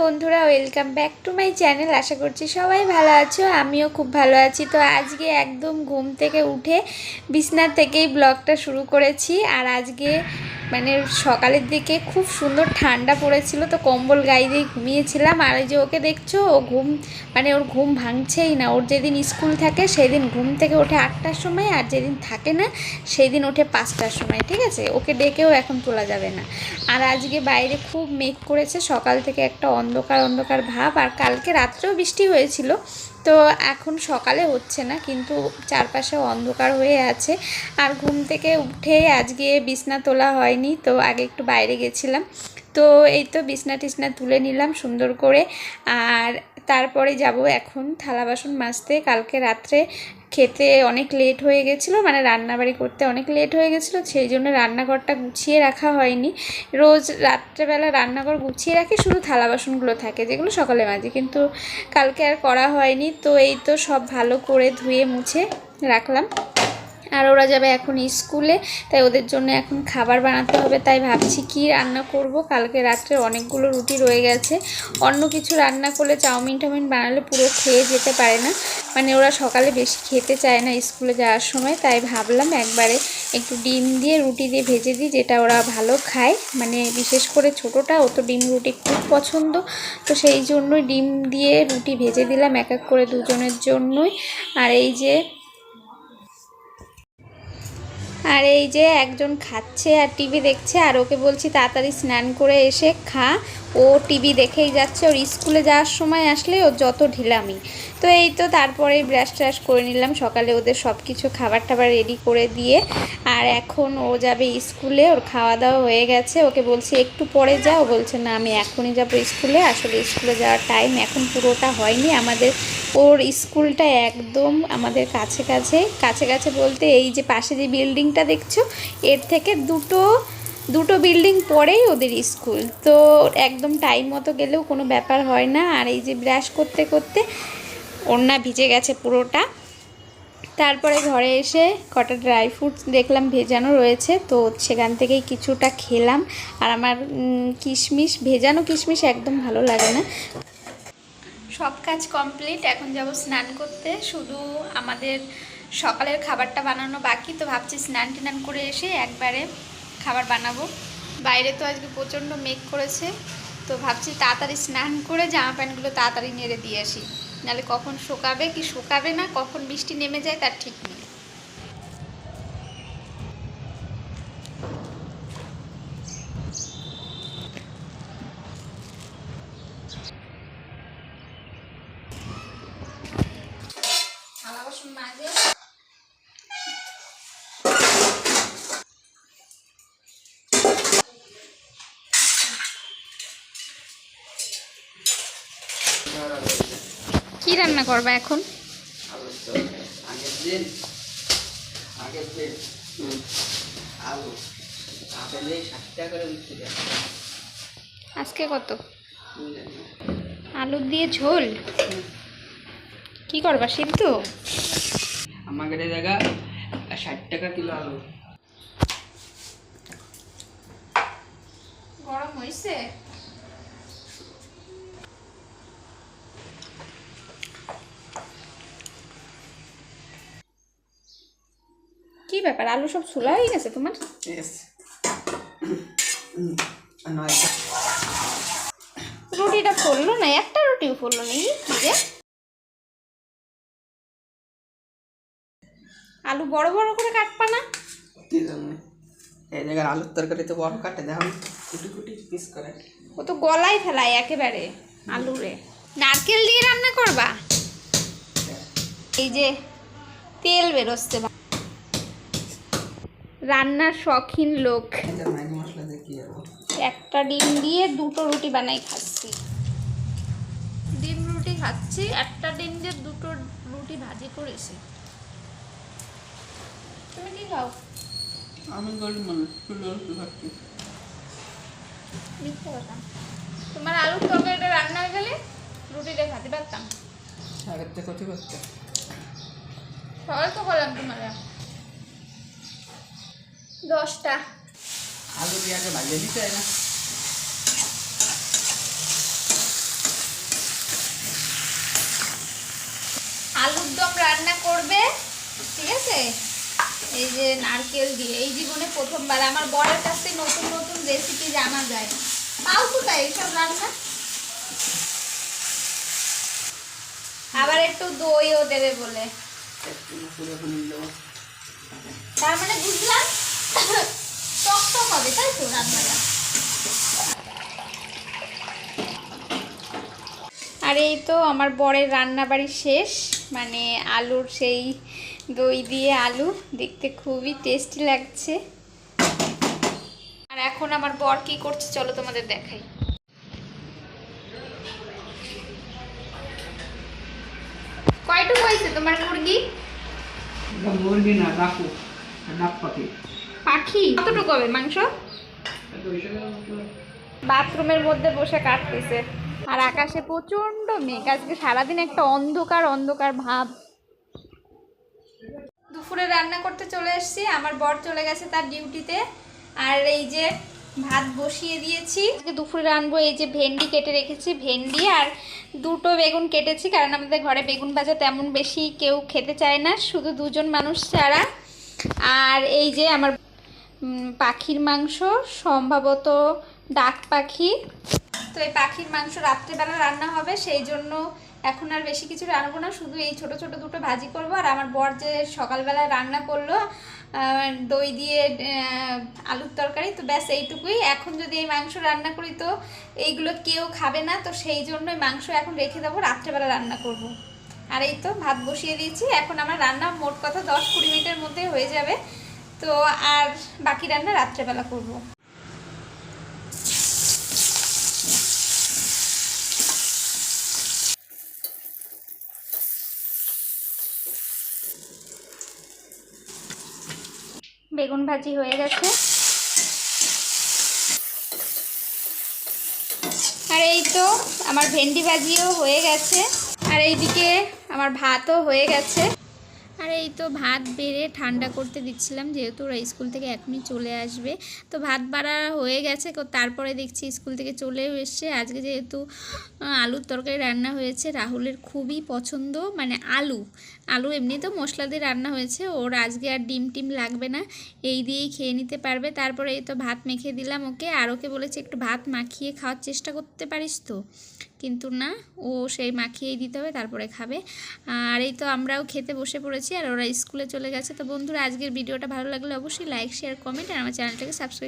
বন্ধুরা welcome back to my channel আশা করছি সবাই ভালো আছো, আমিও খুব ভালো আছি। তো আজকে একদম ঘুম থেকে উঠে বিছনার থেকেই ব্লগটা শুরু করেছি। আর আজকে মানে সকালের দিকে খুব সুন্দর ঠান্ডা পড়েছিল, তো কম্বল গায়ে দিয়ে ঘুমিয়েছিলাম। আর ওই যে ওকে দেখছ, ও ঘুম মানে ওর ঘুম ভাঙছেই না। ওর যেদিন স্কুল থাকে, সেদিন ঘুম থেকে ওঠে আটটার সময়, আর যেদিন থাকে না সেই দিন ওঠে পাঁচটার সময়, ঠিক আছে? ওকে ডেকেও এখন তোলা যাবে না। আর আজকে বাইরে খুব মেঘ করেছে, সকাল থেকে একটা অন্ধকার অন্ধকার ভাব। আর কালকে রাত্রেও বৃষ্টি হয়েছিল, তো এখন সকালে হচ্ছে না, কিন্তু চারপাশে অন্ধকার হয়ে আছে। আর ঘুম থেকে উঠে আজকে বিছনা তোলা হয়নি, তো আগে একটু বাইরে গেছিলাম। তো এই তো বিছনা টিছনা তুলে নিলাম সুন্দর করে। আর তারপরে যাব এখন থালা বাসন মাজতে। কালকে রাত্রে খেতে অনেক লেট হয়ে গেছিল মানে রান্নাবাড়ি করতে অনেক লেট হয়ে গেছিল, সেই জন্য রান্নাঘরটা গুছিয়ে রাখা হয়নি। রোজ রাত্রেবেলা রান্নাঘর গুছিয়ে রাখি, শুধু থালা বাসনগুলো থাকে, যেগুলো সকালে মাঝে কিন্তু কালকে আর করা হয়নি, তো এই তো সব ভালো করে ধুয়ে মুছে রাখলাম। আর ওরা যাবে এখন স্কুলে, তাই ওদের জন্য এখন খাবার বানাতে হবে, তাই ভাবছি কি রান্না করব। কালকে রাত্রে অনেকগুলো রুটি রয়ে গেছে। অন্য কিছু রান্না করলে চাউমিন টাউমিন বানালে পুরো খেয়ে যেতে পারে না। মানে ওরা সকালে বেশি খেতে চায় না স্কুলে যাওয়ার সময়, তাই ভাবলাম একবারে একটু ডিম দিয়ে রুটি দিয়ে ভেজে দিই, যেটা ওরা ভালো খায়। মানে বিশেষ করে ছোটোটা, ও তো ডিম রুটি খুব পছন্দ। তো সেই জন্যই ডিম দিয়ে রুটি ভেজে দিলাম এক এক করে দুজনের জন্যই। আর এই যে আর এই যে একজন খাচ্ছে আর টিভি দেখছে, আর ওকে বলছি তাড়াতাড়ি স্নান করে এসে খা। ও টিভি দেখেই যাচ্ছে, ওর স্কুলে যাওয়ার সময় আসলে ওর যত ঢিলামি। তো এই তো তারপরে ব্রাশ ট্রাশ করে নিলাম। সকালে ওদের সব কিছু খাবার টাবার রেডি করে দিয়ে, আর এখন ও যাবে স্কুলে, ওর খাওয়া দাওয়া হয়ে গেছে। ওকে বলছি, একটু পরে যাও। বলছে, না, আমি এখনই যাব স্কুলে। আসলে স্কুলে যাওয়ার টাইম এখন পুরোটা হয়নি। আমাদের, ওর স্কুলটা একদম আমাদের কাছে কাছে কাছে কাছে বলতে এই যে পাশে যে বিল্ডিংটা দেখছ, এর থেকে দুটো দুটো বিল্ডিং পরেই ওদের স্কুল। তো একদম টাইম মতো গেলেও কোনো ব্যাপার হয় না। আর এই যে ব্রাশ করতে করতে ওড়না ভিজে গেছে পুরোটা। তারপরে ঘরে এসে কটা ড্রাই ফ্রুটস দেখলাম ভেজানো রয়েছে, তো সেখান থেকেই কিছুটা খেলাম। আর আমার কিশমিশ, ভেজানো কিশমিশ একদম ভালো লাগে না। সব কাজ কমপ্লিট এখন যাব স্নান করতে। শুধু আমাদের সকালের খাবারটা বানানো বাকি, তো ভাবছি স্নান টান করে এসে একবারে খাবার বানাবো। বাইরে তো আজকে প্রচণ্ড মেঘ করেছে, তো ভাবছি তাড়াতাড়ি স্নান করে জামা প্যান্টগুলো তাড়াতাড়ি নেড়ে দিয়ে আসি। নাহলে কখন শুকাবে কি শুকাবে না কখন বৃষ্টি নেমে যায় তার ঠিক নেই। মাজে কি রান্না করবা এখন? আজকে কত। আলু দিয়ে ঝোল? কি করবা, সিদ্ধ? এই জায়গা ষাট টাকা কিলো আলু গরম হয়েছে ব্যাপার? আলু সব ছোলা হয়ে গেছে তোমার? রুটিটা ফুললো না? একটা রুটিও ফুললো না কি যে? আলু বড় বড় করে কাটবা না? কি জন্য এই জায়গার আলুর তরকারি তো বড় কাটে দেখো। কুটি কুটি পিস করে। ও তো গলায় ফেলায় একেবারে আলুরে। নারকেল দিয়ে রান্না করবা? এই যে তেল বেরোচ্ছে। রান্নার শখিন লোক। একটা ডিম দিয়ে দুটো রুটি বানাই খাচ্ছি। ডিম রুটি খাচ্ছি একটা ডিম দিয়ে দুটো রুটি ভাজি করেছি। তুমি কি খাও? আমি গরিব মানুষ খাচ্ছি। মিথ্যে কথা। তোমার আলুর তরকারিটা রান্না হয়ে গেলে রুটিটা খাতে পারতাম থেকে ক্ষতি করতে। সকাল তো করলাম তোমার দশটা। আলু দিয়ে ভাজিয়ে নিতে হয় না? আলুর দম রান্না করবে ঠিক আছে? এই যে নারকেল দিয়ে এই জীবনে প্রথমবার আমার বরের কাছ থেকে নতুন নতুন রেসিপি জানা যায়। পাও কোথায় এইসব রান্না? আবার একটু দইও দেবে বলে। তার মানে বুঝলাম? টক টক হবে তাই তো রান্নাটা আর এই তো আমার বরের রান্না বাড়ি শেষ মানে আলুর সেই দই দিয়ে আলু, দেখতে খুবই টেস্টি লাগছে। আর এখন আমার বর কি করছে চলো তোমাদের দেখাই। কয়টুকু হয়েছে তোমার মুরগি? মুরগি না ডাকু ডাক পাখি। পাখি? কতটুকু হবে? মাংস? বাথরুমের মধ্যে বসে কাটতেছে। আর আকাশে প্রচণ্ড মেঘ। আজকে সারাদিন একটা অন্ধকার অন্ধকার ভাব। দুপুরে রান্না করতে চলে এসেছি। আমার বর চলে গেছে তার ডিউটিতে। আর এই যে ভাত বসিয়ে দিয়েছি। দুপুরে রানবো এই যে ভেন্ডি কেটে রেখেছি। ভেন্ডি আর দুটো বেগুন কেটেছি। কারণ আমাদের ঘরে বেগুন ভাজা তেমন বেশি কেউ খেতে চায় না। শুধু দুজন মানুষ ছাড়া। আর এই যে আমার পাখির মাংস, সম্ভবত ডাক পাখি। তো এই পাখির মাংস রাত্রেবেলা রান্না হবে, সেই জন্য এখন আর বেশি কিছু রান্নাবো না, শুধু এই ছোট ছোট দুটো ভাজি করব। আর আমার বর যে সকালবেলায় রান্না করল দই দিয়ে আলুর তরকারি, তো ব্যাস এইটুকুই। এখন যদি এই মাংস রান্না করি তো এইগুলো কেউ খাবে না, তো সেই জন্যই মাংস এখন রেখে দেবো, রাত্রেবেলা রান্না করব। আর এই তো ভাত বসিয়ে দিয়েছি। এখন আমার রান্না মোট কথা দশ কুড়ি মিনিটের মধ্যে হয়ে যাবে। তো আর বাকি রান্না রাত্রেবেলা করব। বেগুন ভাজি হয়ে গেছে। আর এই তো আমার ভেন্ডি ভাজিও হয়ে গেছে। আর এইদিকে আমার ভাতও হয়ে গেছে। আর এই তো ভাত বেড়ে ঠান্ডা করতে দিচ্ছিলাম, যেহেতু ওরা স্কুল থেকে এখনই চলে আসবে। তো ভাত বাড়া হয়ে গেছে তারপরে দেখছি স্কুল থেকে চলেও এসছে। আজকে যেহেতু আলুর তরকারি রান্না হয়েছে, রাহুলের খুবই পছন্দ মানে আলু। আলু এমনি তো মশলা দিয়ে রান্না হয়েছে, ওর আজকে আর ডিম টিম লাগবে না, এই দিয়েই খেয়ে নিতে পারবে। তারপরে এই তো ভাত মেখে দিলাম ওকে, আর ওকে বলেছে, একটু ভাত মাখিয়ে খাওয়ার চেষ্টা করতে পারিস তো? কিন্তু না, ও সেই মাখিয়েই দিতে হবে, তারপরে খাবে। আর এই তো আমরাও খেতে বসে পড়েছি আর ওরা স্কুলে চলে গেছে। তো বন্ধুরা, আজকের ভিডিওটা ভালো লাগলে অবশ্যই লাইক শেয়ার কমেন্ট আর আমার চ্যানেলটাকে সাবস্ক্রাইব